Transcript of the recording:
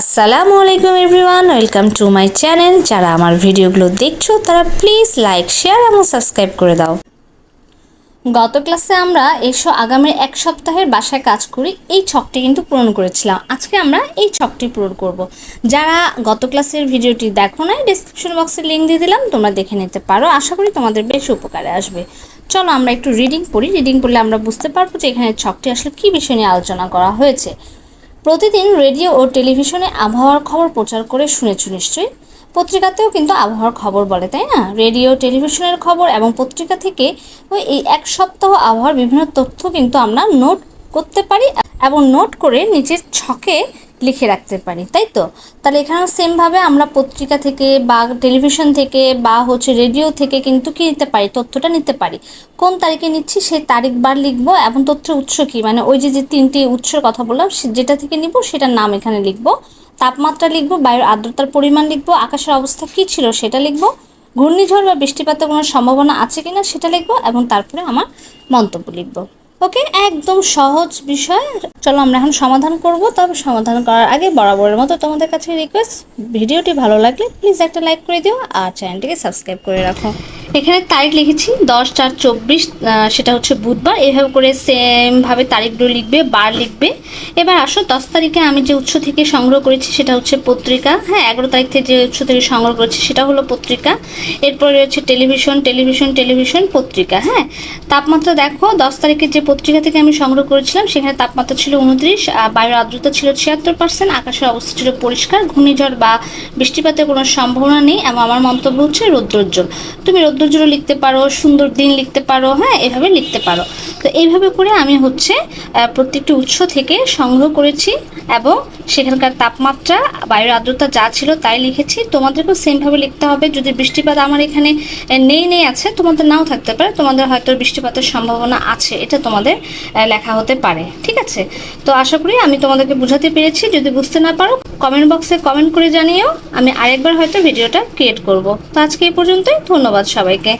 আসসালামু আলাইকুম everyone, welcome to my channel. যারা আমার ভিডিওগুলো দেখছ, তারা প্লিজ লাইক, শেয়ার এবং সাবস্ক্রাইব করে দাও। গত ক্লাসে আমরা এসো আগামী এক সপ্তাহের বাসায় কাজ করি। এই ছকটি কিন্তু পূরণ করেছিলাম। আজকে আমরা এই ছকটি পূরণ করব। যারা গত ক্লাসের ভিডিওটি দেখো নাই ডিসক্রিপশন বক্সে লিঙ্ক দিয়ে দিলাম, তোমরা দেখে নিতে পারো। আশা করি তোমাদের বেশ উপকারে আসবে। চলো আমরা একটু রিডিং পড়ি। রিডিং পড়লে আমরা বুঝতে পারব যে এখানে ছকটি আসলে কী বিষয় নিয়ে আলোচনা করা হয়েছে। প্রতিদিন রেডিও ও টেলিভিশনে আবহাওয়ার খবর প্রচার করে শুনেছো নিশ্চয়ই? পত্রিকাতেও কিন্তু আবহাওয়ার খবর বলে, তাই না? রেডিও, টেলিভিশনের খবর এবং পত্রিকা থেকে ওই এই এক সপ্তাহ আবহাওয়ার বিভিন্ন তথ্য কিন্তু আমরা নোট করতে পারি। এবং নোট করে নিচের ছকে লিখে রাখতে পারি, তাই তো? তাহলে এখানেও সেমভাবে আমরা পত্রিকা থেকে বা টেলিভিশন থেকে বা হচ্ছে রেডিও থেকে কিন্তু কি নিতে পারি? তথ্যটা নিতে পারি। কোন তারিখে নিচ্ছি সেই তারিখ বার লিখব এবং তথ্যের উৎস কি? মানে ওই যে যে তিনটি উৎসের কথা বললাম যেটা থেকে নিব সেটার নাম এখানে লিখব। তাপমাত্রা লিখব, বায়ুর আর্দ্রতার পরিমাণ লিখব, আকাশের অবস্থা কী ছিল সেটা লিখব, ঘূর্ণিঝড় বা বৃষ্টিপাতের কোনো সম্ভাবনা আছে কিনা সেটা লিখব এবং তারপরে আমার মন্তব্য লিখব। ওকে, একদম সহজ বিষয়। চলো আমরা এখন সমাধান করব, তবে সমাধান করার আগে বরাবরের মতো তোমাদের কাছে রিকোয়েস্ট ভিডিওটি ভালো লাগলে প্লিজ একটা লাইক করে দিও আর চ্যানেলটিকে সাবস্ক্রাইব করে রাখো। এখানে তারিখ লিখেছি, দশ চার চব্বিশ সেটা হচ্ছে বুধবার। এভাবে করে সেমভাবে তারিখগুলো লিখবে, বার লিখবে। এবার আসো, দশ তারিখে আমি যে উৎস থেকে সংগ্রহ করেছি সেটা হচ্ছে পত্রিকা। হ্যাঁ এগারো তারিখ থেকে যে উৎস থেকে সংগ্রহ করেছি সেটা হলো পত্রিকা। এরপরে রয়েছে টেলিভিশন টেলিভিশন টেলিভিশন, পত্রিকা। হ্যাঁ তাপমাত্রা দেখো, দশ তারিখের যে পত্রিকা থেকে আমি সংগ্রহ করেছিলাম, সেখানে তাপমাত্রা ছিল উনত্রিশ বায়ুর আর্দ্রতা ছিল ছিয়াত্তর পার্সেন্ট আকাশের অবস্থা ছিল পরিষ্কার, ঘূর্ণিঝড় বা বৃষ্টিপাতের কোনো সম্ভাবনা নেই, এবং আমার মন্তব্য হচ্ছে রৌদ্রোজ্জ্বল। তুমি রৌদ্রোজ্জ্বল লিখতে পারো, সুন্দর দিন লিখতে পারো হ্যাঁ এভাবে লিখতে পারো। তো এইভাবে করে আমি হচ্ছে প্রত্যেকটি উৎস থেকে সংগ্রহ করেছি এবং সেখানকার তাপমাত্রা, বায়ুর আর্দ্রতা যা ছিল তাই লিখেছি। তোমাদেরকেও সেমভাবে লিখতে হবে। যদি বৃষ্টিপাত আমার এখানে নেই নেই আছে, তোমাদের নাও থাকতে পারে। তোমাদের হয়তো বৃষ্টিপাতের সম্ভাবনা আছে। এটা তোমাদের লেখা হতে পারে। ঠিক আছে? তো আশা করি আমি তোমাদেরকে বোঝাতে পেরেছি। যদি বুঝতে না পারো কমেন্ট বক্সে কমেন্ট করে জানিও। আমি আরেকবার হয়তো ভিডিওটা ক্রিয়েট করব। তো আজকে এই পর্যন্তই। ধন্যবাদ সবাইকে।